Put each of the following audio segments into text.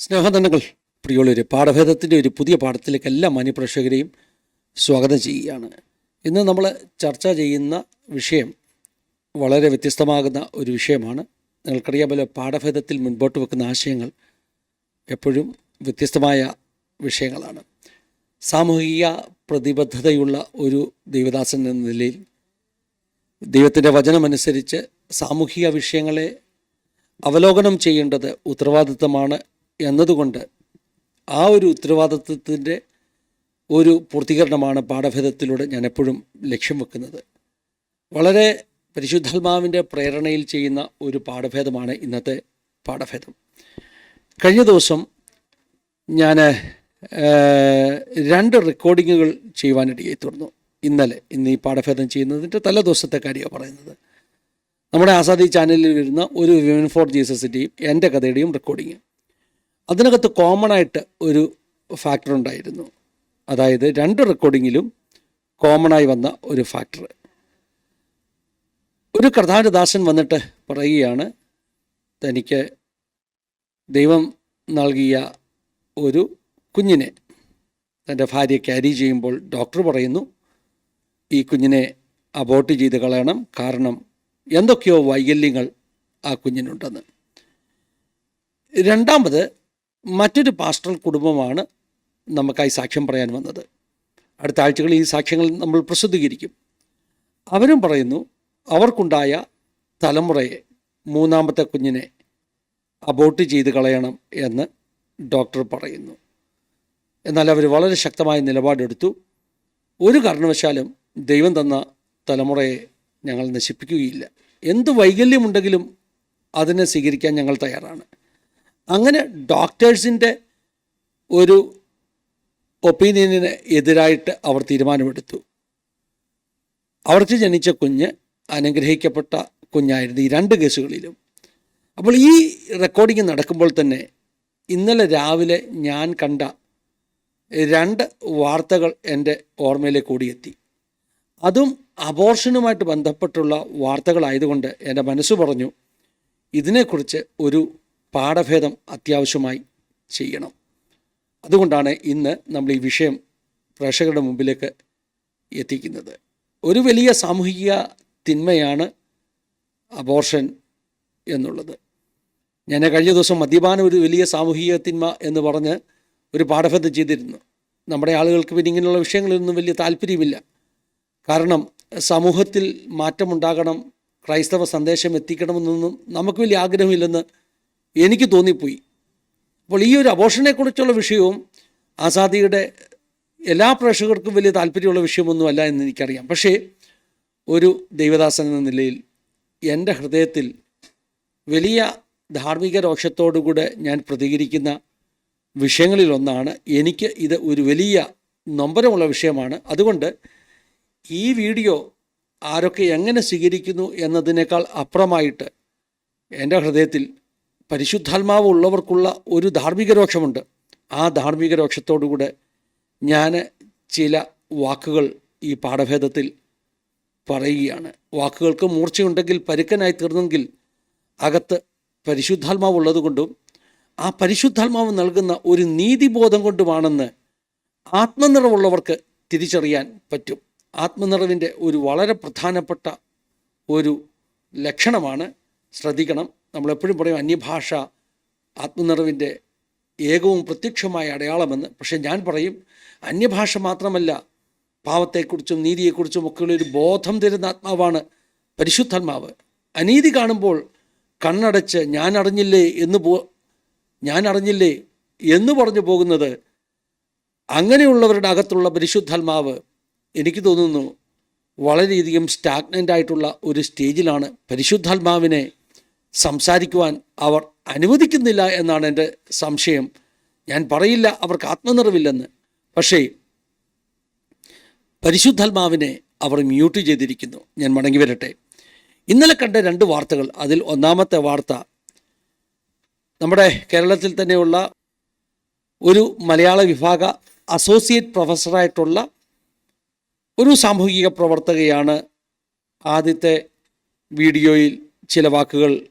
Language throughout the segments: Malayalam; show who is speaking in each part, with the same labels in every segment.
Speaker 1: സ്നേഹതണ്ടങ്ങൾ പ്രിയുള്ളൊരു പാഠഭേദത്തിന്റെ ഒരു പുതിയ പാഠത്തിലേക്ക് എല്ലാ മാന്യപ്രേക്ഷകരെയും സ്വാഗതം ചെയ്യുകയാണ്. ഇന്ന് നമ്മൾ ചർച്ച ചെയ്യുന്ന വിഷയം വളരെ വ്യത്യസ്തമാകുന്ന ഒരു വിഷയമാണ്. നിങ്ങൾക്കറിയാമല്ലോ പാഠഭേദത്തിൽ മുൻപോട്ട് വെക്കുന്ന ആശയങ്ങൾ എപ്പോഴും വ്യത്യസ്തമായ വിഷയങ്ങളാണ്. സാമൂഹിക പ്രതിബദ്ധതയുള്ള ഒരു ദൈവദാസൻ എന്ന നിലയിൽ ദൈവത്തിന്റെ വചനമനുസരിച്ച് സാമൂഹിക വിഷയങ്ങളെ അവലോകനം ചെയ്യേണ്ടത് ഉത്തരവാദിത്തമാണ് എന്നതുകൊണ്ട് ആ ഒരു ഉത്തരവാദിത്വത്തിന്റെ ഒരു പൂർത്തീകരണമാണ് പാഠഭേദത്തിലൂടെ ഞാൻ എപ്പോഴും ലക്ഷ്യം വെക്കുന്നത്. വളരെ പരിശുദ്ധാത്മാവിന്റെ പ്രേരണയിൽ ചെയ്യുന്ന ഒരു പാഠഭേദമാണ് ഇന്നത്തെ പാഠഭേദം. കഴിഞ്ഞ ദിവസം ഞാൻ രണ്ട് റെക്കോർഡിങ്ങുകൾ ചെയ്യുവാനിടയായി തീർന്നു ഇന്നലെ ഇന്ന് ഈ പാഠഭേദം ചെയ്യുന്നതിന്റെ തലേ ദിവസത്തെ കാര്യമാണ് പറയുന്നത്. നമ്മുടെ ആസാദി ചാനലിൽ വരുന്ന ഒരു വിമൻ ഫോർ ജീസസിന്റെയും എന്റെ കഥയുടെയും റെക്കോർഡിങ് അതിനകത്ത് കോമൺ ആയിട്ട് ഒരു ഫാക്ടർ ഉണ്ടായിരുന്നു. അതായത് രണ്ട് റെക്കോർഡിങ്ങിലും കോമണായി വന്ന ഒരു ഫാക്ടർ ഒരു കർത്താരദാസൻ വന്നിട്ട് പറയുകയാണ് തനിക്ക് ദൈവം നൽകിയ ഒരു കുഞ്ഞിനെ തന്റെ ഭാര്യ ക്യാരി ചെയ്യുമ്പോൾ ഡോക്ടർ പറയുന്നു ഈ കുഞ്ഞിനെ അബോർട്ട് ചെയ്ത് കളയണം. കാരണം എന്തൊക്കെയോ വൈകല്യങ്ങൾ ആ കുഞ്ഞിനുണ്ടെന്ന്. രണ്ടാമത് മറ്റൊരു പാസ്റ്റർ കുടുംബമാണ് നമുക്കായി സാക്ഷ്യം പറയാൻ വന്നത്. അടുത്ത ആഴ്ചകളിൽ ഈ സാക്ഷ്യങ്ങൾ നമ്മൾ പ്രസിദ്ധീകരിക്കും. അവരും പറയുന്നു അവർക്കുണ്ടായ തലമുറയെ മൂന്നാമത്തെ കുഞ്ഞിനെ അബോട്ട് ചെയ്ത് കളയണം എന്ന് ഡോക്ടർ പറയുന്നു. എന്നാൽ അവർ വളരെ ശക്തമായ നിലപാടെടുത്തു. ഒരു കാരണവശാലും ദൈവം തന്ന തലമുറയെ ഞങ്ങൾ നശിപ്പിക്കുകയില്ല. എന്ത് വൈകല്യമുണ്ടെങ്കിലും അതിനെ സ്വീകരിക്കാൻ ഞങ്ങൾ തയ്യാറാണ്. അങ്ങനെ ഡോക്ടേഴ്സിന്റെ ഒരു ഒപ്പീനിയനിന് എതിരായിട്ട് അവർ തീരുമാനമെടുത്തു. അവർക്ക് ജനിച്ച കുഞ്ഞ് അനുഗ്രഹിക്കപ്പെട്ട കുഞ്ഞായിരുന്നു ഈ രണ്ട് കേസുകളിലും. അപ്പോൾ ഈ റെക്കോർഡിംഗ് നടക്കുമ്പോൾ തന്നെ ഇന്നലെ രാവിലെ ഞാൻ കണ്ട രണ്ട് വാർത്തകൾ എന്റെ ഓർമ്മയിലേക്ക് ഓടിയെത്തി. അതും അബോർഷനുമായിട്ട് ബന്ധപ്പെട്ടുള്ള വാർത്തകളായതുകൊണ്ട് എന്റെ മനസ്സ് പറഞ്ഞു ഇതിനെക്കുറിച്ച് ഒരു പാഠഭേദം അത്യാവശ്യമായി ചെയ്യണം. അതുകൊണ്ടാണ് ഇന്ന് നമ്മൾ ഈ വിഷയം പ്രേക്ഷകരുടെ മുമ്പിലേക്ക് എത്തിക്കുന്നത്. ഒരു വലിയ സാമൂഹിക തിന്മയാണ് അബോർഷൻ എന്നുള്ളത്. ഞാൻ കഴിഞ്ഞ ദിവസം മദ്യപാനം ഒരു വലിയ സാമൂഹിക തിന്മ എന്ന് പറഞ്ഞ് ഒരു പാഠഭേദം ചെയ്തിരുന്നു. നമ്മുടെ ആളുകൾക്ക് പിന്നെ ഇങ്ങനെയുള്ള വിഷയങ്ങളിലൊന്നും വലിയ താല്പര്യമില്ല. കാരണം സമൂഹത്തിൽ മാറ്റമുണ്ടാകണം ക്രൈസ്തവ സന്ദേശം എത്തിക്കണമെന്നൊന്നും നമുക്ക് വലിയ ആഗ്രഹമില്ലെന്ന് എനിക്ക് തോന്നിപ്പോയി. അപ്പോൾ ഈ ഒരു അബോഷനെക്കുറിച്ചുള്ള വിഷയവും ആസാദിയുടെ എല്ലാ പ്രേക്ഷകർക്കും വലിയ താല്പര്യമുള്ള വിഷയമൊന്നുമല്ല എന്ന് എനിക്കറിയാം. പക്ഷേ ഒരു ദൈവദാസൻ എന്ന നിലയിൽ എന്റെ ഹൃദയത്തിൽ വലിയ ധാർമ്മിക രോഷത്തോടുകൂടെ ഞാൻ പ്രതികരിക്കുന്ന വിഷയങ്ങളിലൊന്നാണ്. എനിക്ക് ഇത് ഒരു വലിയ നൊമ്പരമുള്ള വിഷയമാണ്. അതുകൊണ്ട് ഈ വീഡിയോ ആരൊക്കെ എങ്ങനെ സ്വീകരിക്കുന്നു എന്നതിനേക്കാൾ അപ്പുറമായിട്ട് എന്റെ ഹൃദയത്തിൽ പരിശുദ്ധാത്മാവ് ഉള്ളവർക്കുള്ള ഒരു ധാർമ്മിക രോക്ഷമുണ്ട് ആ ധാർമ്മിക രോക്ഷത്തോടുകൂടെ ഞാൻ ചില വാക്കുകൾ ഈ പാഠഭേദത്തിൽ പറയുകയാണ്. വാക്കുകൾക്ക് മൂർച്ചയുണ്ടെങ്കിൽ പരുക്കനായി തീർന്നെങ്കിൽ അകത്ത് പരിശുദ്ധാത്മാവ് ഉള്ളതുകൊണ്ടും ആ പരിശുദ്ധാത്മാവ് നൽകുന്ന ഒരു നീതിബോധം കൊണ്ടുമാണെന്ന് ആത്മനിറവുള്ളവർക്ക് തിരിച്ചറിയാൻ പറ്റും. ആത്മനിറവിന്റെ ഒരു വളരെ പ്രധാനപ്പെട്ട ഒരു ലക്ഷണമാണ്. ശ്രദ്ധിക്കണം. നമ്മളെപ്പോഴും പറയും അന്യഭാഷ ആത്മനിറവിന്റെ ഏകവും പ്രത്യക്ഷമായ അടയാളമെന്ന്. പക്ഷേ ഞാൻ പറയും അന്യഭാഷ മാത്രമല്ല പാവത്തെക്കുറിച്ചും നീതിയെക്കുറിച്ചും ഒക്കെയുള്ള ഒരു ബോധം തരുന്ന ആത്മാവാണ് പരിശുദ്ധാത്മാവ്. അനീതി കാണുമ്പോൾ കണ്ണടച്ച് ഞാൻ അറിഞ്ഞില്ലേ എന്ന് പോ ഞാൻ അറിഞ്ഞില്ലേ എന്ന് പറഞ്ഞു പോകുന്നത് അങ്ങനെയുള്ളവരുടെ അകത്തുള്ള പരിശുദ്ധാത്മാവ് എനിക്ക് തോന്നുന്നു വളരെയധികം സ്റ്റാഗ്നന്റ് ആയിട്ടുള്ള ഒരു സ്റ്റേജിലാണ് പരിശുദ്ധാത്മാവിനെ സംസാരിക്കുവാൻ അവർ അനുവദിക്കുന്നില്ല എന്നാണ് എന്റെ സംശയം. ഞാൻ പറയില്ല അവർക്ക് ആത്മനിറവില്ലെന്ന്. പക്ഷേ പരിശുദ്ധാത്മാവിനെ അവർ മ്യൂട്ട് ചെയ്തിരിക്കുന്നു. ഞാൻ മടങ്ങി വരട്ടെ. ഇന്നലെ കണ്ട രണ്ട് വാർത്തകൾ. അതിൽ ഒന്നാമത്തെ വാർത്ത നമ്മുടെ കേരളത്തിൽ തന്നെയുള്ള ഒരു മലയാള വിഭാഗ അസോസിയേറ്റ് പ്രൊഫസറായിട്ടുള്ള ഒരു സാമൂഹിക പ്രവർത്തകയാണ് ആദ്യത്തെ വീഡിയോയിൽ ചില വാക്കുകൾ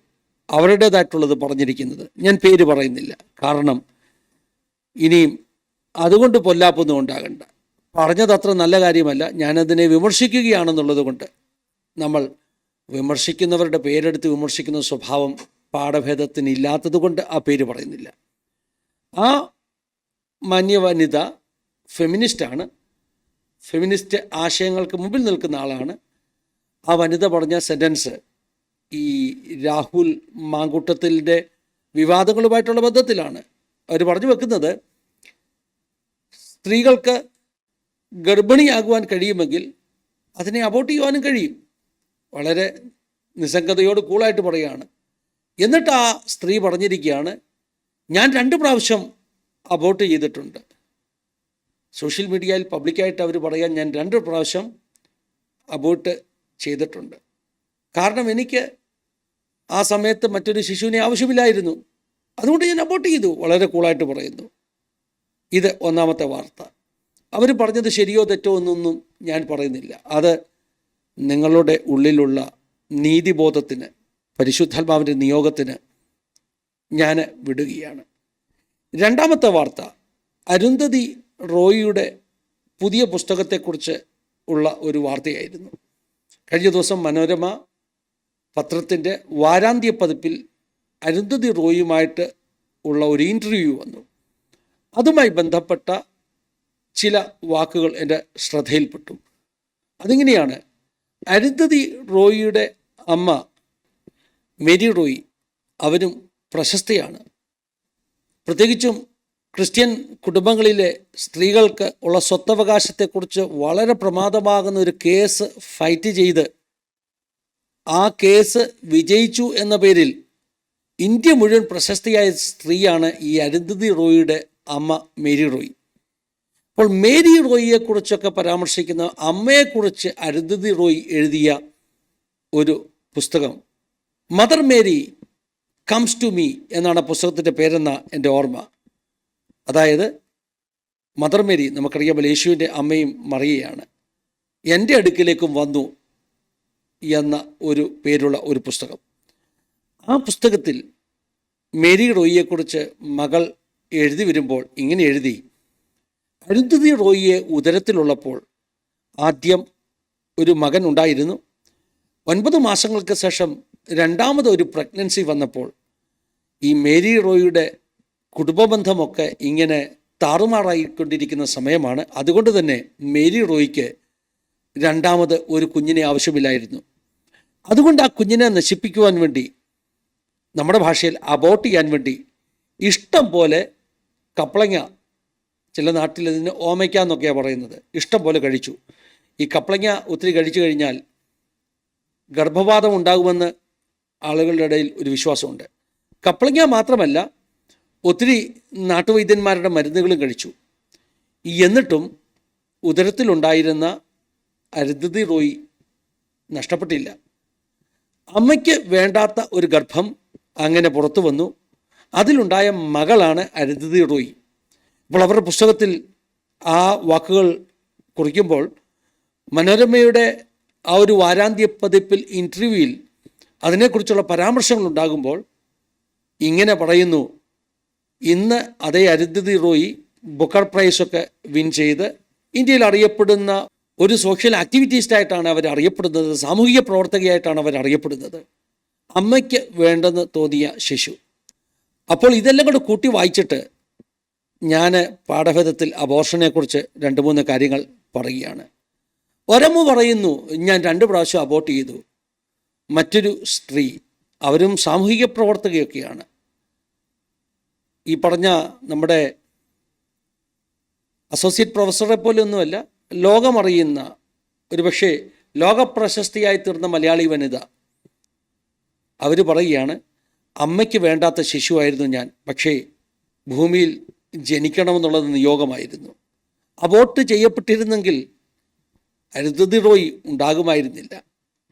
Speaker 1: അവരുടേതായിട്ടുള്ളത് പറഞ്ഞിരിക്കുന്നത്. ഞാൻ പേര് പറയുന്നില്ല. കാരണം ഇനിയും അതുകൊണ്ട് പൊല്ലാപ്പൊന്നും ഉണ്ടാകണ്ട. പറഞ്ഞതത്ര നല്ല കാര്യമല്ല. ഞാനതിനെ വിമർശിക്കുകയാണെന്നുള്ളത് കൊണ്ട് നമ്മൾ വിമർശിക്കുന്നവരുടെ പേരെടുത്ത് വിമർശിക്കുന്ന സ്വഭാവം പാഠഭേദത്തിന് ഇല്ലാത്തത് കൊണ്ട് ആ പേര് പറയുന്നില്ല. ആ മാന്യവനിത ഫെമിനിസ്റ്റാണ്. ഫെമിനിസ്റ്റ് ആശയങ്ങൾക്ക് മുമ്പിൽ നിൽക്കുന്ന ആളാണ്. ആ വനിത പറഞ്ഞ സെന്റൻസ് ഈ രാഹുൽ മാങ്കൂട്ടത്തിന്റെ വിവാദങ്ങളുമായിട്ടുള്ള ബന്ധത്തിലാണ്. അവർ പറഞ്ഞു വെക്കുന്നത് സ്ത്രീകൾക്ക് ഗർഭിണിയാകുവാൻ കഴിയുമെങ്കിൽ അതിനെ അബോട്ട് ചെയ്യുവാനും കഴിയും. വളരെ നിസ്സംഗതയോട് കൂളായിട്ട് പറയുകയാണ്. എന്നിട്ട് ആ സ്ത്രീ പറഞ്ഞിരിക്കുകയാണ് ഞാൻ രണ്ട് പ്രാവശ്യം അബോട്ട് ചെയ്തിട്ടുണ്ട്. സോഷ്യൽ മീഡിയയിൽ പബ്ലിക്കായിട്ട് അവർ പറയാൻ ഞാൻ രണ്ട് പ്രാവശ്യം അബോട്ട് ചെയ്തിട്ടുണ്ട്. കാരണം എനിക്ക് ആ സമയത്ത് മറ്റൊരു ശിശുവിനെ ആവശ്യമില്ലായിരുന്നു. അതുകൊണ്ട് ഞാൻ അബോട്ട് ചെയ്തു. വളരെ കൂളായിട്ട് പറയുന്നു. ഇത് ഒന്നാമത്തെ വാർത്ത. അവർ പറഞ്ഞത് ശരിയോ തെറ്റോ എന്നൊന്നും ഞാൻ പറയുന്നില്ല. അത് നിങ്ങളുടെ ഉള്ളിലുള്ള നീതിബോധത്തിന് പരിശുദ്ധാത്മാവിന്റെ നിയോഗത്തിന് ഞാൻ വിടുകയാണ്. രണ്ടാമത്തെ വാർത്ത. അരുന്ധതി റോയിയുടെ പുതിയ പുസ്തകത്തെക്കുറിച്ച് ഉള്ള ഒരു വാർത്തയായിരുന്നു. കഴിഞ്ഞ ദിവസം മനോരമ പത്രത്തിന്റെ വാരാന്ത്യ പതിപ്പിൽ അരുന്ധതി റോയുമായിട്ട് ഉള്ള ഒരു ഇന്റർവ്യൂ വന്നു. അതുമായി ബന്ധപ്പെട്ട ചില വാക്കുകൾ എന്റെ ശ്രദ്ധയിൽപ്പെട്ടു. അതിങ്ങനെയാണ് അരുന്ധതി റോയിയുടെ അമ്മ മേരി റോയി അവരും പ്രശസ്തയാണ്. പ്രത്യേകിച്ചും ക്രിസ്ത്യൻ കുടുംബങ്ങളിലെ സ്ത്രീകൾക്ക് ഉള്ള സ്വത്തവകാശത്തെക്കുറിച്ച് വളരെ പ്രമാദമാകുന്ന ഒരു കേസ് ഫൈറ്റ് ചെയ്ത് ആ കേസ് വിജയിച്ചു എന്ന പേരിൽ ഇന്ത്യ മുഴുവൻ പ്രശസ്തിയായ സ്ത്രീയാണ് ഈ അരുന്ധതി റോയിയുടെ അമ്മ മേരി റോയി. അപ്പോൾ മേരി റോയിയെക്കുറിച്ചൊക്കെ പരാമർശിക്കുന്ന അമ്മയെക്കുറിച്ച് അരുന്ധതി റോയി എഴുതിയ ഒരു പുസ്തകം Mother Mary comes to me എന്നാണ് പുസ്തകത്തിന്റെ പേരെന്ന എന്റെ ഓർമ്മ. അതായത് മദർ മേരി നമുക്കറിയാമല്ലോ യേശുവിന്റെ അമ്മയും മറിയയാണ്. എന്റെ അടുക്കിലേക്കും വന്നു എന്ന ഒരു പേരുള്ള ഒരു പുസ്തകം. ആ പുസ്തകത്തിൽ മേരി റോയിയെക്കുറിച്ച് മകൾ എഴുതി വരുമ്പോൾ ഇങ്ങനെ എഴുതി അരുന്ധതി റോയിയെ ഉദരത്തിലുള്ളപ്പോൾ ആദ്യം ഒരു മകൻ ഉണ്ടായിരുന്നു. ഒൻപത് മാസങ്ങൾക്ക് ശേഷം രണ്ടാമത് ഒരു പ്രഗ്നൻസി വന്നപ്പോൾ ഈ മേരി റോയിയുടെ കുടുംബബന്ധമൊക്കെ ഇങ്ങനെ താറുമാറായിക്കൊണ്ടിരിക്കുന്ന സമയമാണ്. അതുകൊണ്ട് തന്നെ മേരി റോയിക്ക് രണ്ടാമത് ഒരു കുഞ്ഞിനെ ആവശ്യമില്ലായിരുന്നു. അതുകൊണ്ട് ആ കുഞ്ഞിനെ നശിപ്പിക്കുവാൻ വേണ്ടി നമ്മുടെ ഭാഷയിൽ അബോട്ട് ചെയ്യാൻ വേണ്ടി ഇഷ്ടം പോലെ കപ്പളങ്ങ ചില നാട്ടിൽ ഇതിന് ഓമയ്ക്ക എന്നൊക്കെയാണ് പറയുന്നത്. ഇഷ്ടം പോലെ കഴിച്ചു. ഈ കപ്പളങ്ങ ഒത്തിരി കഴിച്ചു കഴിഞ്ഞാൽ ഗർഭപാതം ഉണ്ടാകുമെന്ന് ആളുകളുടെ ഇടയിൽ ഒരു വിശ്വാസമുണ്ട്. കപ്പളങ്ങ മാത്രമല്ല ഒത്തിരി നാട്ടുവൈദ്യന്മാരുടെ മരുന്നുകളും കഴിച്ചു. എന്നിട്ടും ഉദരത്തിലുണ്ടായിരുന്ന അരുന്ധതി റോയി നഷ്ടപ്പെട്ടില്ല. അമ്മയ്ക്ക് വേണ്ടാത്ത ഒരു ഗർഭം അങ്ങനെ പുറത്തു വന്നു. അതിലുണ്ടായ മകളാണ് അരുന്ധതി റോയി. അപ്പോൾ അവരുടെ പുസ്തകത്തിൽ ആ വാക്കുകൾ കുറിക്കുമ്പോൾ മനോരമയുടെ ആ ഒരു വാരാന്ത്യ പതിപ്പിൽ ഇന്റർവ്യൂവിൽ അതിനെക്കുറിച്ചുള്ള പരാമർശങ്ങൾ ഉണ്ടാകുമ്പോൾ ഇങ്ങനെ പറയുന്നു ഇന്ന് അതേ അരുന്ധതി റോയി ബുക്കർ പ്രൈസൊക്കെ വിൻ ചെയ്ത് ഇന്ത്യയിൽ അറിയപ്പെടുന്ന ഒരു സോഷ്യൽ ആക്ടിവിറ്റീസ്റ്റായിട്ടാണ് അവർ അറിയപ്പെടുന്നത്. സാമൂഹിക പ്രവർത്തകയായിട്ടാണ് അവർ അറിയപ്പെടുന്നത്. അമ്മയ്ക്ക് വേണ്ടെന്ന് തോന്നിയ ശിശു. അപ്പോൾ ഇതെല്ലാം കൂടെ കൂട്ടി വായിച്ചിട്ട് ഞാൻ പാഠഭേദത്തിൽ അബോർഷനെക്കുറിച്ച് രണ്ട് മൂന്ന് കാര്യങ്ങൾ പറയുകയാണ്. ഒരമ്മ പറയുന്നു ഞാൻ രണ്ട് പ്രാവശ്യം അബോർട്ട് ചെയ്തു. മറ്റൊരു സ്ത്രീ. അവരും സാമൂഹിക പ്രവർത്തകയൊക്കെയാണ്. ഈ പറഞ്ഞ നമ്മുടെ അസോസിയേറ്റ് പ്രൊഫസറെ പോലെയൊന്നുമല്ല ലോകമറിയുന്ന ഒരുപക്ഷെ ലോകപ്രശസ്തിയായി തീർന്ന മലയാളി വനിത. അവർ പറയുകയാണ് അമ്മയ്ക്ക് വേണ്ടാത്ത ശിശുവായിരുന്നു ഞാൻ പക്ഷേ ഭൂമിയിൽ ജനിക്കണമെന്നുള്ളത് നിയോഗമായിരുന്നു. അബോട്ട് ചെയ്യപ്പെട്ടിരുന്നെങ്കിൽ അരുതതി റോയി ഉണ്ടാകുമായിരുന്നില്ല.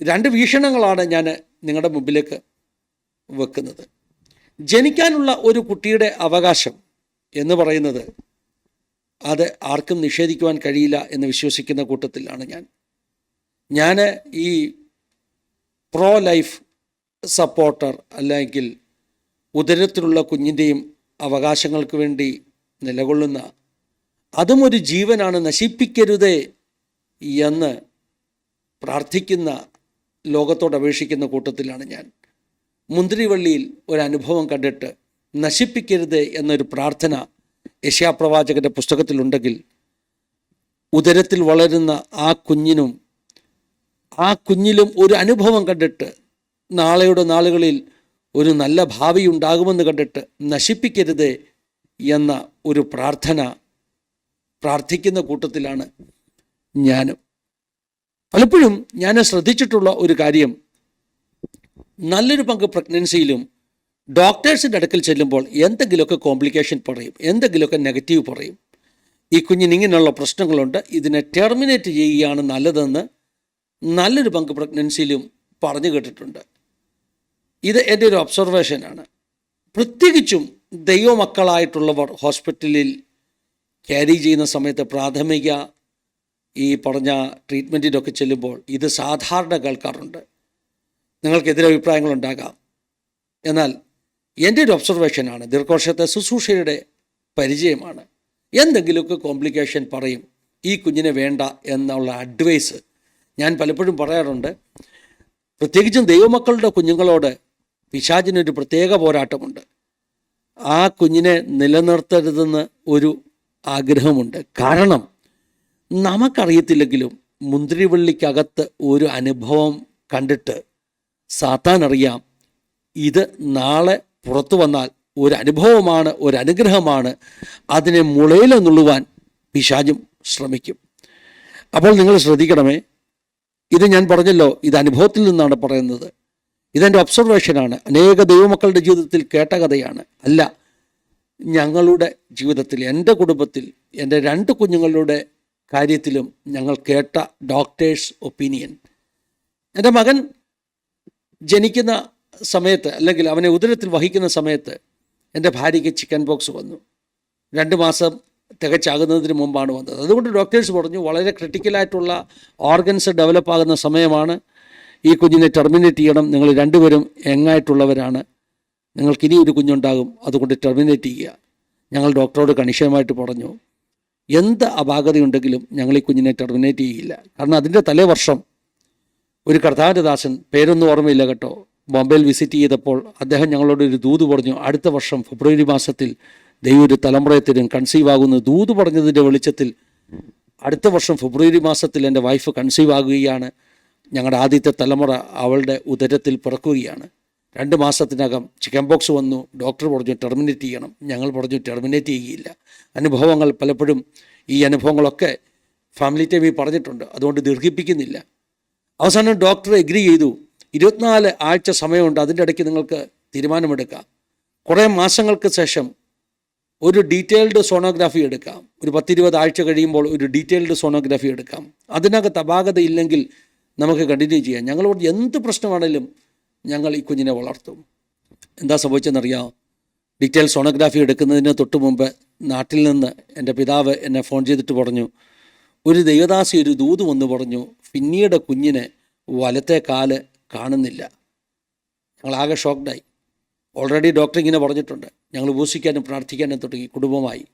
Speaker 1: രണ്ട് വീക്ഷണങ്ങളാണ് ഞാൻ നിങ്ങളുടെ മുമ്പിലേക്ക് വെക്കുന്നത്. ജനിക്കാനുള്ള ഒരു കുട്ടിയുടെ അവകാശം എന്ന് പറയുന്നത് അത് ആർക്കും നിഷേധിക്കുവാൻ കഴിയില്ല എന്ന് വിശ്വസിക്കുന്ന കൂട്ടത്തിലാണ് ഞാൻ. ഞാൻ ഈ പ്രോ ലൈഫ് സപ്പോർട്ടർ അല്ലെങ്കിൽ ഉദരത്തിലുള്ള കുഞ്ഞിന്റെയും അവകാശങ്ങൾക്ക് വേണ്ടി നിലകൊള്ളുന്ന അതും ഒരു ജീവനാണ് നശിപ്പിക്കരുതേ എന്ന് പ്രാർത്ഥിക്കുന്ന ലോകത്തോട് അപേക്ഷിക്കുന്ന കൂട്ടത്തിലാണ് ഞാൻ. മുന്തിരിവള്ളിയിൽ ഒരു അനുഭവം കണ്ടിട്ട് നശിപ്പിക്കരുത് എന്നൊരു പ്രാർത്ഥന യശാപ്രവാചകന്റെ പുസ്തകത്തിലുണ്ടെങ്കിൽ ഉദരത്തിൽ വളരുന്ന ആ കുഞ്ഞിനും ആ കുഞ്ഞിലും ഒരു അനുഭവം കണ്ടിട്ട് നാളെയുടെ നാളുകളിൽ ഒരു നല്ല ഭാവി ഉണ്ടാകുമെന്ന് കണ്ടിട്ട് നശിപ്പിക്കരുത് എന്ന ഒരു പ്രാർത്ഥന പ്രാർത്ഥിക്കുന്ന കൂട്ടത്തിലാണ് ഞാനും. പലപ്പോഴും ഞാൻ ശ്രദ്ധിച്ചിട്ടുള്ള ഒരു കാര്യം നല്ലൊരു പങ്ക് പ്രഗ്നൻസിയിലും ഡോക്ടേഴ്സിന്റെ അടുക്കൽ ചെല്ലുമ്പോൾ എന്തെങ്കിലുമൊക്കെ കോംപ്ലിക്കേഷൻ പറയും എന്തെങ്കിലുമൊക്കെ നെഗറ്റീവ് പറയും. ഈ കുഞ്ഞിന് ഇങ്ങനെയുള്ള പ്രശ്നങ്ങളുണ്ട്. ഇതിനെ ടെർമിനേറ്റ് ചെയ്യുകയാണ് നല്ലതെന്ന് നല്ലൊരു പങ്ക് പ്രഗ്നൻസിയിലും പറഞ്ഞു കേട്ടിട്ടുണ്ട്. ഇത് എന്റെ ഒരു ഒബ്സർവേഷനാണ് പ്രത്യേകിച്ചും ദൈവമക്കളായിട്ടുള്ളവർ ഹോസ്പിറ്റലിൽ ക്യാരി ചെയ്യുന്ന സമയത്ത് പ്രാഥമിക ഈ പറഞ്ഞ ട്രീറ്റ്മെന്റിനൊക്കെ ചെല്ലുമ്പോൾ ഇത് സാധാരണ കേൾക്കാറുണ്ട്. നിങ്ങൾക്കെതിരെ അഭിപ്രായങ്ങളുണ്ടാകാം എന്നാൽ എന്റെ ഒരു ഒബ്സർവേഷനാണ് ദീർഘവർഷത്തെ ശുശ്രൂഷയുടെ പരിചയമാണ്. എന്തെങ്കിലുമൊക്കെ കോംപ്ലിക്കേഷൻ പറയും ഈ കുഞ്ഞിനെ വേണ്ട എന്നുള്ള അഡ്വൈസ് ഞാൻ പലപ്പോഴും പറയാറുണ്ട്. പ്രത്യേകിച്ചും ദൈവമക്കളുടെ കുഞ്ഞുങ്ങളോട് പിശാചിനൊരു പ്രത്യേക പോരാട്ടമുണ്ട്. ആ കുഞ്ഞിനെ നിലനിർത്തരുതെന്ന് ഒരു ആഗ്രഹമുണ്ട്. കാരണം നമുക്കറിയത്തില്ലെങ്കിലും മുന്തിരിവള്ളിക്കകത്ത് ഒരു അനുഭവം കണ്ടിട്ട് സാത്താൻ അറിയാം ഇത് നാളെ പുറത്തു വന്നാൽ ഒരു അനുഭവമാണ് ഒരു അനുഗ്രഹമാണ് അതിനെ മുളയിൽ നുള്ളുവാൻ പിശാചും ശ്രമിക്കും. അപ്പോൾ നിങ്ങൾ ശ്രദ്ധിക്കണമേ ഇത് ഞാൻ പറഞ്ഞല്ലോ ഇത് അനുഭവത്തിൽ നിന്നാണ് പറയുന്നത്. ഇതെന്റെ ഒബ്സർവേഷനാണ്. അനേക ദൈവമക്കളുടെ ജീവിതത്തിൽ കേട്ട കഥയാണ്. അല്ല ഞങ്ങളുടെ ജീവിതത്തിൽ എന്റെ കുടുംബത്തിൽ എന്റെ രണ്ട് കുഞ്ഞുങ്ങളുടെ കാര്യത്തിലും ഞങ്ങൾ കേട്ട ഡോക്ടേഴ്സ് ഒപ്പീനിയൻ എന്റെ മകൻ ജനിക്കുന്ന സമയത്ത് അല്ലെങ്കിൽ അവനെ ഉദരത്തിൽ വഹിക്കുന്ന സമയത്ത് എന്റെ ഭാര്യയ്ക്ക് ചിക്കൻ ബോക്സ് വന്നു. രണ്ട് മാസം തികച്ചാകുന്നതിന് മുമ്പാണ് വന്നത്. അതുകൊണ്ട് ഡോക്ടേഴ്സ് പറഞ്ഞു വളരെ ക്രിട്ടിക്കലായിട്ടുള്ള ഓർഗൻസ് ഡെവലപ്പ് ആകുന്ന സമയമാണ് ഈ കുഞ്ഞിനെ ടെർമിനേറ്റ് ചെയ്യണം. നിങ്ങൾ രണ്ടുപേരും എങ്ങായിട്ടുള്ളവരാണ് നിങ്ങൾക്ക് ഇനി ഒരു കുഞ്ഞുണ്ടാകും അതുകൊണ്ട് ടെർമിനേറ്റ് ചെയ്യുക. ഞങ്ങൾ ഡോക്ടറോട് കണിശമായിട്ട് പറഞ്ഞു എന്ത് അപാകതയുണ്ടെങ്കിലും ഞങ്ങൾ ഈ കുഞ്ഞിനെ ടെർമിനേറ്റ് ചെയ്യില്ല. കാരണം അതിന്റെ തലേ വർഷം ഒരു കർത്താവിന്റെ ദാസൻ പേരൊന്നും ഓർമ്മയില്ല കേട്ടോ. ബോംബെയിൽ വിസിറ്റ് ചെയ്തപ്പോൾ അദ്ദേഹം ഞങ്ങളോട് ഒരു ദൂത് പറഞ്ഞു അടുത്ത വർഷം ഫെബ്രുവരി മാസത്തിൽ ദൈവം ഒരു തലമുറയെ തരും കൺസീവ് ആകുന്ന ദൂത് പറഞ്ഞതിന്റെ വെളിച്ചത്തിൽ അടുത്ത വർഷം ഫെബ്രുവരി മാസത്തിൽ എന്റെ വൈഫ് കൺസീവ് ആകുകയാണ്. ഞങ്ങളുടെ ആദ്യത്തെ തലമുറ അവളുടെ ഉദരത്തിൽ പിറക്കുകയാണ്. രണ്ട് മാസത്തിനകം ചിക്കൻ ബോക്സ് വന്നു. ഡോക്ടർ പറഞ്ഞു ടെർമിനേറ്റ് ചെയ്യണം. ഞങ്ങൾ പറഞ്ഞു ടെർമിനേറ്റ് ചെയ്യുകയില്ല അനുഭവങ്ങൾ പലപ്പോഴും ഈ അനുഭവങ്ങളൊക്കെ ഫാമിലി ടൈമിൽ പറഞ്ഞിട്ടുണ്ട്. അതുകൊണ്ട് ദീർഘിപ്പിക്കുന്നില്ല. അവസാനം ഡോക്ടർ എഗ്രി ചെയ്തു. ഇരുപത്തിനാല് ആഴ്ച സമയമുണ്ട് അതിന്റെ ഇടയ്ക്ക് നിങ്ങൾക്ക് തീരുമാനമെടുക്കാം. കുറേ മാസങ്ങൾക്ക് ശേഷം ഒരു ഡീറ്റെയിൽഡ് സോണോഗ്രാഫി എടുക്കാം. ഒരു പത്തിരുപത് ആഴ്ച കഴിയുമ്പോൾ ഒരു ഡീറ്റെയിൽഡ് സോണോഗ്രാഫി എടുക്കാം. അതിനകത്ത് അപാകത ഇല്ലെങ്കിൽ നമുക്ക് കണ്ടിന്യൂ ചെയ്യാം. ഞങ്ങളോട് എന്ത് പ്രശ്നമാണെങ്കിലും ഞങ്ങൾ ഈ കുഞ്ഞിനെ വളർത്തും. എന്താ സംഭവിച്ചെന്നറിയാം ഡീറ്റെയിൽ സോണോഗ്രാഫി എടുക്കുന്നതിന് തൊട്ട് മുമ്പ് നാട്ടിൽ നിന്ന് എന്റെ പിതാവ് എന്നെ ഫോൺ ചെയ്തിട്ട് പറഞ്ഞു ഒരു ദൈവദാസി ഒരു ദൂത് വന്ന് പറഞ്ഞു പിന്നീട് കുഞ്ഞിനെ വലത്തെ കാൽ കാണുന്നില്ല. ഞങ്ങളാകെ ഷോക്ക്ഡായി. ഓൾറെഡി ഡോക്ടർ ഇങ്ങനെ പറഞ്ഞിട്ടുണ്ട്. ഞങ്ങൾ ഉപസിക്കാനും പ്രാർത്ഥിക്കാനും തുടങ്ങി. കുടുംബമായി.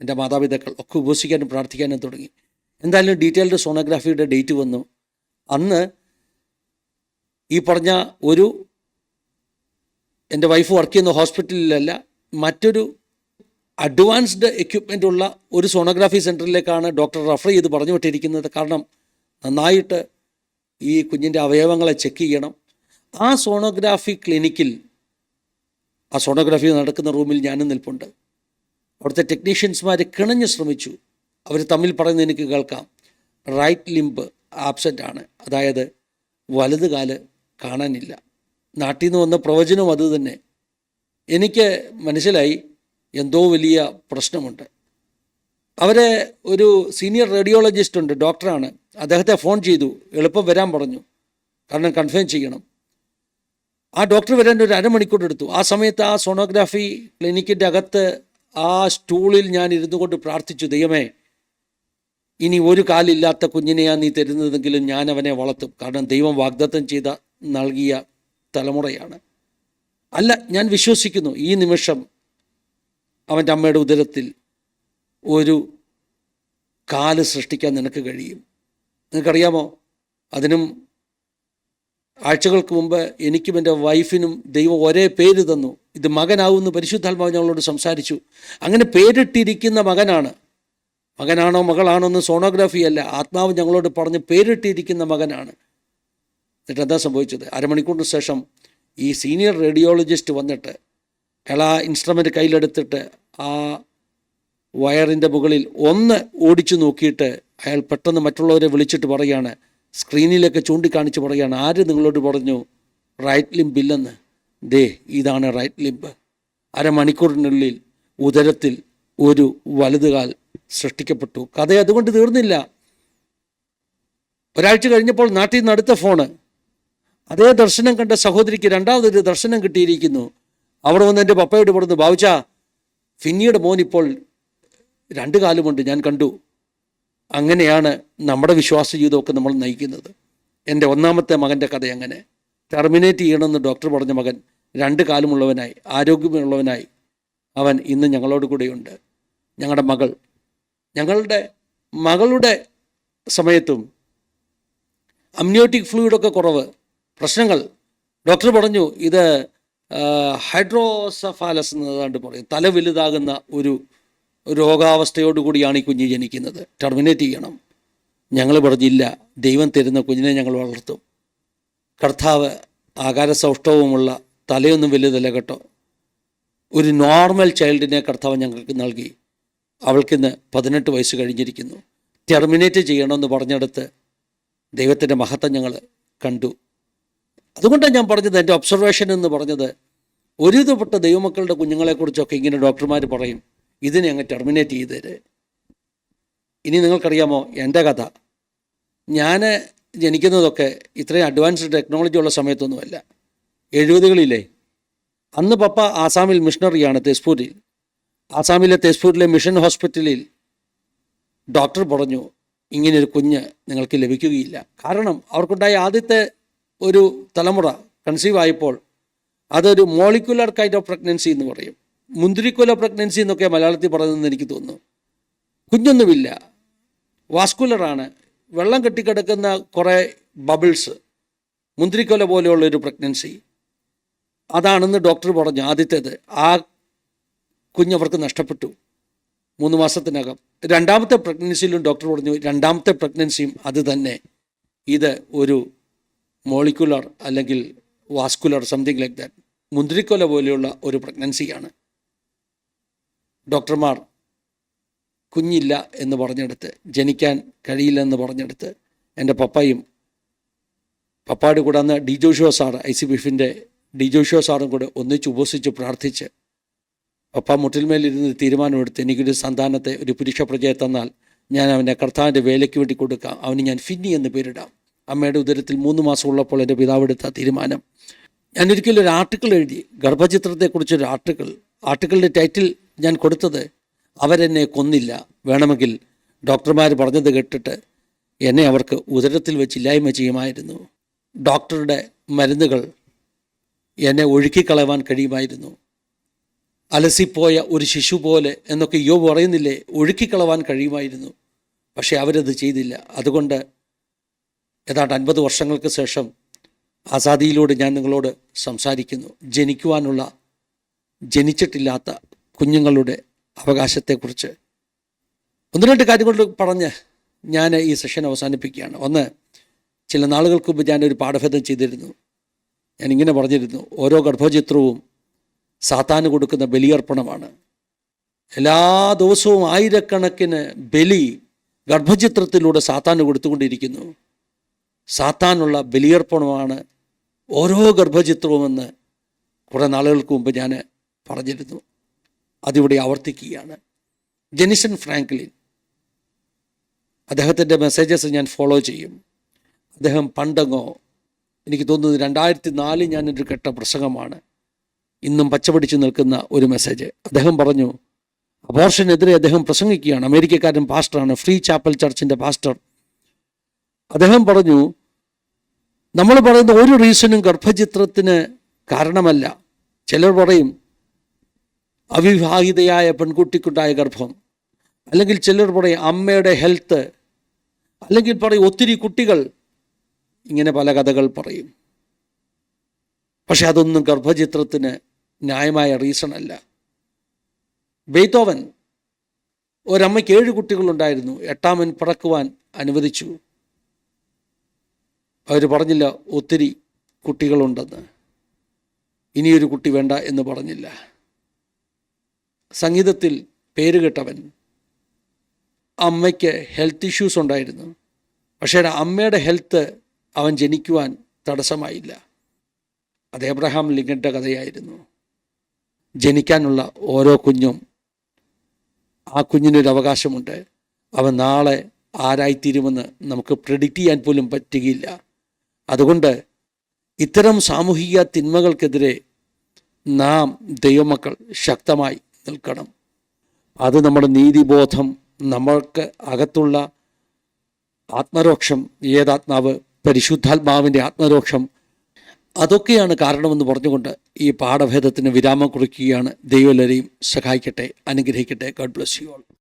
Speaker 1: എന്റെ മാതാപിതാക്കൾ ഒക്കെ ഉപസിക്കാനും പ്രാർത്ഥിക്കാനും തുടങ്ങി. എന്തായാലും ഡീറ്റെയിൽഡ് സോണോഗ്രാഫിയുടെ ഡേറ്റ് വന്നു. അന്ന് ഈ പറഞ്ഞ ഒരു എന്റെ വൈഫ് വർക്ക് ചെയ്യുന്ന ഹോസ്പിറ്റലിലല്ല മറ്റൊരു അഡ്വാൻസ്ഡ് എക്യുപ്മെന്റ് ഉള്ള ഒരു സോണോഗ്രാഫി സെന്ററിലേക്കാണ് ഡോക്ടർ റെഫർ ചെയ്ത് പറഞ്ഞു വിട്ടിരിക്കുന്നത് കാരണം നന്നായിട്ട് ഈ കുഞ്ഞിന്റെ അവയവങ്ങളെ ചെക്ക് ചെയ്യണം. ആ സോണോഗ്രാഫി ക്ലിനിക്കിൽ ആ സോണോഗ്രാഫി നടക്കുന്ന റൂമിൽ ഞാനും നിൽപ്പുണ്ട്. അവിടുത്തെ ടെക്നീഷ്യൻസ്മാർ കിണഞ്ഞ് ശ്രമിച്ചു. അവർ തമ്മിൽ പറയുന്നത് എനിക്ക് കേൾക്കാം. റൈറ്റ് ലിംബ് ആബ്സെന്റ് ആണ്. അതായത് വലത് കാൽ കാണാനില്ല. നാട്ടിൽ നിന്ന് വന്ന പ്രവചനം അത് തന്നെ. എനിക്ക് മനസ്സിലായി എന്തോ വലിയ പ്രശ്നമുണ്ട്. അവരെ ഒരു സീനിയർ റേഡിയോളജിസ്റ്റ് ഉണ്ട് ഡോക്ടറാണ് അദ്ദേഹത്തെ ഫോൺ ചെയ്തു. എളുപ്പം വരാൻ പറഞ്ഞു. കാരണം കൺഫേം ചെയ്യണം. ആ ഡോക്ടർ വരാൻ ഒരു അരമണിക്കൂർ എടുത്തു. ആ സമയത്ത് ആ സോണോഗ്രാഫി ക്ലിനിക്കിന്റെ അകത്ത് ആ സ്റ്റൂളിൽ ഞാൻ ഇരുന്നു കൊണ്ട് പ്രാർത്ഥിച്ചു ദൈവമേ ഇനി ഒരു കാലില്ലാത്ത കുഞ്ഞിനെയാണ് നീ തരുന്നതെങ്കിലും ഞാൻ അവനെ വളർത്തും. കാരണം ദൈവം വാഗ്ദത്തം ചെയ്ത നൽകിയ തലമുറയാണ്. അല്ല ഞാൻ വിശ്വസിക്കുന്നു ഈ നിമിഷം അവന്റെ അമ്മയുടെ ഉദരത്തിൽ ഒരു കാൽ സൃഷ്ടിക്കാൻ നിനക്ക് കഴിയും. നിനക്കറിയാമോ അതിനും ആഴ്ചകൾക്ക് മുമ്പ് എനിക്കും എന്റെ വൈഫിനും ദൈവം ഒരേ പേര് തന്നു. ഇത് മകനാവുമെന്ന് പരിശുദ്ധാത്മാവ് ഞങ്ങളോട് സംസാരിച്ചു. അങ്ങനെ പേരിട്ടിരിക്കുന്ന മകനാണ്. മകനാണോ മകളാണോ എന്ന് സോണോഗ്രാഫി അല്ല. ആത്മാവ് ഞങ്ങളോട് പറഞ്ഞ് പേരിട്ടിരിക്കുന്ന മകനാണ്. എന്നിട്ട് എന്താ സംഭവിച്ചത്? അരമണിക്കൂറിന് ശേഷം ഈ സീനിയർ റേഡിയോളജിസ്റ്റ് വന്നിട്ട് അയാൾ ആ ഇൻസ്ട്രുമെന്റ് കയ്യിലെടുത്തിട്ട് ആ വയറിന്റെ മുകളിൽ ഒന്ന് ഓടിച്ചു നോക്കിയിട്ട് അയാൾ പെട്ടെന്ന് മറ്റുള്ളവരെ വിളിച്ചിട്ട് പറയുകയാണ് സ്ക്രീനിലേക്ക് ചൂണ്ടിക്കാണിച്ച് പറയുകയാണ് ആര് നിങ്ങളോട് പറഞ്ഞു റൈറ്റ് ലിംബ് ഇല്ലെന്ന്? ദേ ഇതാണ് റൈറ്റ് ലിംബ് അരമണിക്കൂറിനുള്ളിൽ ഉദരത്തിൽ ഒരു വലതുകാൽ സൃഷ്ടിക്കപ്പെട്ടു. കഥ അതുകൊണ്ട് തീർന്നില്ല. ഒരാഴ്ച കഴിഞ്ഞപ്പോൾ നാട്ടിൽ നിന്ന് അടുത്ത ഫോണ്. അതേ ദർശനം കണ്ട സഹോദരിക്ക് രണ്ടാമതൊരു ദർശനം കിട്ടിയിരിക്കുന്നു. അവിടെ വന്ന് എന്റെ പപ്പയോട് പറഞ്ഞു ബാബുച്ച ഫിന്നിയുടെ മോൻ ഇപ്പോൾ രണ്ട് കാലുമുണ്ട് ഞാൻ കണ്ടു. അങ്ങനെയാണ് നമ്മുടെ വിശ്വാസ ജീവിതമൊക്കെ നമ്മൾ നയിക്കുന്നത്. എന്റെ ഒന്നാമത്തെ മകന്റെ കഥ അങ്ങനെ. ടെർമിനേറ്റ് ചെയ്യണമെന്ന് ഡോക്ടർ പറഞ്ഞ മകൻ രണ്ട് കാലുമുള്ളവനായി ആരോഗ്യമുള്ളവനായി. അവൻ ഇന്ന് ഞങ്ങളോട് കൂടെയുണ്ട്. ഞങ്ങളുടെ മകൾ. ഞങ്ങളുടെ മകളുടെ സമയത്തും അമ്നിയോട്ടിക് ഫ്ലൂയിഡൊക്കെ കുറവ്. പ്രശ്നങ്ങൾ. ഡോക്ടർ പറഞ്ഞു ഇത് ഹൈഡ്രോസഫാലസ് എന്നതാണ്ട് പറയും. തല വലുതാകുന്ന ഒരു രോഗാവസ്ഥയോടുകൂടിയാണ് ഈ കുഞ്ഞ് ജനിക്കുന്നത്. ടെർമിനേറ്റ് ചെയ്യണം. ഞങ്ങൾ പറഞ്ഞില്ല ദൈവം തരുന്ന കുഞ്ഞിനെ ഞങ്ങൾ വളർത്തും. കർത്താവ് ആകാരസൗഷ്ഠവുമുള്ള തലയൊന്നും വലുതല്ല കേട്ടോ. ഒരു നോർമൽ ചൈൽഡിനെ കർത്താവ് ഞങ്ങൾക്ക് നൽകി. അവൾക്കിന്ന് പതിനെട്ട് വയസ്സ് കഴിഞ്ഞിരിക്കുന്നു. ടെർമിനേറ്റ് ചെയ്യണമെന്ന് പറഞ്ഞെടുത്ത് ദൈവത്തിന്റെ മഹത്വം ഞങ്ങൾ കണ്ടു. അതുകൊണ്ടാണ് ഞാൻ പറഞ്ഞത് എന്റെ ഒബ്സർവേഷൻ എന്ന് പറഞ്ഞത് ഒരുവിധപ്പെട്ട ദൈവമക്കളുടെ കുഞ്ഞുങ്ങളെക്കുറിച്ചൊക്കെ ഇങ്ങനെ ഡോക്ടർമാർ പറയും. ഇതിനെ അങ്ങ് ടെർമിനേറ്റ് ചെയ്ത് തര് ഇനി നിങ്ങൾക്കറിയാമോ എന്റെ കഥ. ഞാൻ ജനിക്കുന്നതൊക്കെ ഇത്രയും അഡ്വാൻസ്ഡ് ടെക്നോളജി ഉള്ള സമയത്തൊന്നുമല്ല. എഴുപതുകളിലെ അന്ന് പപ്പ ആസാമിൽ മിഷണറിയാണ് തെസ്പൂരിൽ ആസാമിലെ തെസ്പൂരിലെ മിഷൻ ഹോസ്പിറ്റലിൽ ഡോക്ടർ പറഞ്ഞു ഇങ്ങനൊരു കുഞ്ഞ് നിങ്ങൾക്ക് ലഭിക്കുകയില്ല. കാരണം അവർക്കുണ്ടായ ആദ്യത്തെ ഒരു തലമുറ കൺസീവ് ആയപ്പോൾ അതൊരു മോളിക്കുലർ കൈൻഡ് ഓഫ് പ്രഗ്നൻസി എന്ന് പറയും. മുന്തിരിക്കുല പ്രഗ്നൻസി എന്നൊക്കെ മലയാളത്തിൽ പറയുന്നതെന്ന് എനിക്ക് തോന്നുന്നു. കുഞ്ഞൊന്നുമില്ല. വാസ്കുലറാണ്. വെള്ളം കെട്ടിക്കിടക്കുന്ന കുറേ ബബിൾസ് മുന്തിരിക്കൊല പോലെയുള്ള ഒരു പ്രഗ്നൻസി അതാണെന്ന് ഡോക്ടർ പറഞ്ഞു. ആദ്യത്തേത്. ആ കുഞ്ഞവർക്ക് നഷ്ടപ്പെട്ടു. മൂന്ന് മാസത്തിനകം. രണ്ടാമത്തെ പ്രഗ്നൻസിയിലും ഡോക്ടർ പറഞ്ഞു രണ്ടാമത്തെ പ്രഗ്നൻസിയും അത് തന്നെ. ഇത് ഒരു മോളിക്കുലർ അല്ലെങ്കിൽ വാസ്കുലർ സംതിങ് ലൈക്ക് ദാറ്റ് മുന്തിരിക്കൊല പോലെയുള്ള ഒരു പ്രഗ്നൻസിയാണ് ഡോക്ടർമാർ കുഞ്ഞില്ല എന്ന് പറഞ്ഞെടുത്ത് ജനിക്കാൻ കഴിയില്ലെന്ന് പറഞ്ഞെടുത്ത് എന്റെ പപ്പയും പപ്പായുടെ കൂടെ അന്ന് D Josho sir I C ബിഫിന്റെ D Josho സാറും കൂടെ ഒന്നിച്ച് ഉപസിച്ച് പ്രാർത്ഥിച്ച് പപ്പ മുട്ടിൽമേലിരുന്ന് തീരുമാനമെടുത്ത് എനിക്കൊരു സന്താനത്തെ ഒരു പുരുഷ പ്രജയെ തന്നാൽ ഞാൻ അവന്റെ കർത്താവിന്റെ വേലയ്ക്ക് വേണ്ടി കൊടുക്കാം. അവന് ഞാൻ ഫിന്നി എന്ന് പേരിടാം. അമ്മയുടെ ഉദരത്തിൽ മൂന്ന് മാസം ഉള്ളപ്പോൾ എന്റെ പിതാവെടുത്ത തീരുമാനം. ഞാനൊരിക്കലും ഒരു ആർട്ടിക്കിൾ എഴുതി ഗർഭചിത്രത്തെക്കുറിച്ചൊരു ആർട്ടിക്കിൾ ആർട്ടിക്കിളിന്റെ ടൈറ്റിൽ ഞാൻ കൊടുത്തത് അവരെന്നെ കൊന്നില്ല. വേണമെങ്കിൽ ഡോക്ടർമാർ പറഞ്ഞത് കേട്ടിട്ട് എന്നെ അവർക്ക് ഉദരത്തിൽ വെച്ചില്ലായ്മ ചെയ്യുമായിരുന്നു. ഡോക്ടറുടെ മരുന്നുകൾ എന്നെ ഒഴുക്കിക്കളവാൻ കഴിയുമായിരുന്നു. അലസിപ്പോയ ഒരു ശിശു പോലെ എന്നൊക്കെ യോ പറയുന്നില്ലേ ഒഴുക്കിക്കളവാൻ കഴിയുമായിരുന്നു. പക്ഷേ അവരത് ചെയ്തില്ല. അതുകൊണ്ട് ഏതാണ്ട് അൻപത് വർഷങ്ങൾക്ക് ശേഷം ആസാദിയിലൂടെ ഞാൻ നിങ്ങളോട് സംസാരിക്കുന്നു. ജനിക്കുവാനുള്ള ജനിച്ചിട്ടില്ലാത്ത കുഞ്ഞുങ്ങളുടെ അവകാശത്തെക്കുറിച്ച്. ഒന്ന് രണ്ട് കാര്യം കൊണ്ട് പറഞ്ഞ് ഞാൻ ഈ സെഷൻ അവസാനിപ്പിക്കുകയാണ്. ഒന്ന് ചില നാളുകൾക്ക് മുമ്പ് ഞാനൊരു പാഠഭേദം ചെയ്തിരുന്നു. ഞാൻ ഇങ്ങനെ പറഞ്ഞിരുന്നു ഓരോ ഗർഭചിത്രവും സാത്താന് കൊടുക്കുന്ന ബലിയർപ്പണമാണ്. എല്ലാ ദിവസവും ആയിരക്കണക്കിന് ബലി ഗർഭചിത്രത്തിലൂടെ സാത്താന് കൊടുത്തുകൊണ്ടിരിക്കുന്നു. സാത്താനുള്ള ബലിയർപ്പണമാണ് ഓരോ ഗർഭചിത്രവുമെന്ന് കുറേ നാളുകൾക്ക് മുമ്പ് ഞാൻ പറഞ്ഞിരുന്നു. അതിവിടെ ആവർത്തിക്കുകയാണ്. Jenison Franklin. അദ്ദേഹത്തിന്റെ മെസ്സേജസ് ഞാൻ ഫോളോ ചെയ്യും. അദ്ദേഹം പണ്ടങ്ങോ എനിക്ക് തോന്നുന്നത് രണ്ടായിരത്തി നാലിൽ ഞാനൊരു കെട്ട പ്രസംഗമാണ്. ഇന്നും പച്ചപിടിച്ച് നിൽക്കുന്ന ഒരു മെസ്സേജ്. അദ്ദേഹം പറഞ്ഞു അബോർഷനെതിരെ അദ്ദേഹം പ്രസംഗിക്കുകയാണ്. അമേരിക്കക്കാരൻ പാസ്റ്ററാണ്. ഫ്രീ ചാപ്പൽ ചർച്ചിന്റെ പാസ്റ്റർ. അദ്ദേഹം പറഞ്ഞു നമ്മൾ പറയുന്ന ഒരു റീസണും ഗർഭചിത്രത്തിന് കാരണമല്ല. ചിലർ പറയും അവിവാഹിതയായ പെൺകുട്ടിക്കുണ്ടായ ഗർഭം. അല്ലെങ്കിൽ ചിലർ പറയും അമ്മയുടെ ഹെൽത്ത്. അല്ലെങ്കിൽ പറയും ഒത്തിരി കുട്ടികൾ. ഇങ്ങനെ പല കഥകൾ പറയും. പക്ഷെ അതൊന്നും ഗർഭചിത്രത്തിന് ന്യായമായ റീസൺ അല്ല. ബെയ്ത്തോവൻ ഒരമ്മയ്ക്ക് ഏഴ് കുട്ടികളുണ്ടായിരുന്നു. എട്ടാമൻ പിറക്കുവാൻ അനുവദിച്ചു. അവർ പറഞ്ഞില്ല ഒത്തിരി കുട്ടികളുണ്ടെന്ന്. ഇനിയൊരു കുട്ടി വേണ്ട എന്ന് പറഞ്ഞില്ല. സംഗീതത്തിൽ പേരുകെട്ടവൻ അമ്മയ്ക്ക് ഹെൽത്ത് ഇഷ്യൂസ് ഉണ്ടായിരുന്നു. പക്ഷേ അമ്മയുടെ ഹെൽത്ത് അവൻ ജനിക്കുവാൻ തടസ്സമായില്ല. അത് എബ്രഹാം ലിങ്കന്റെ കഥയായിരുന്നു. ജനിക്കാനുള്ള ഓരോ കുഞ്ഞും ആ കുഞ്ഞിനൊരു അവകാശമുണ്ട്. അവൻ നാളെ ആരായിത്തീരുമെന്ന് നമുക്ക് പ്രെഡിക്റ്റ് ചെയ്യാൻ പോലും പറ്റുകയില്ല. അതുകൊണ്ട് ഇത്തരം സാമൂഹിക തിന്മകൾക്കെതിരെ നാം ദൈവമക്കൾ ശക്തമായി നിൽക്കണം. അത് നമ്മുടെ നീതിബോധം നമ്മൾക്ക് അകത്തുള്ള ആത്മരോക്ഷം ഏതാത്മാവ് പരിശുദ്ധാത്മാവിന്റെ ആത്മരോക്ഷം അതൊക്കെയാണ് കാരണമെന്ന് പറഞ്ഞുകൊണ്ട് ഈ പാഠഭേദത്തിന് വിരാമം കുറിക്കുകയാണ്. ദൈവലരെയും സഹായിക്കട്ടെ അനുഗ്രഹിക്കട്ടെ. Garh bless you all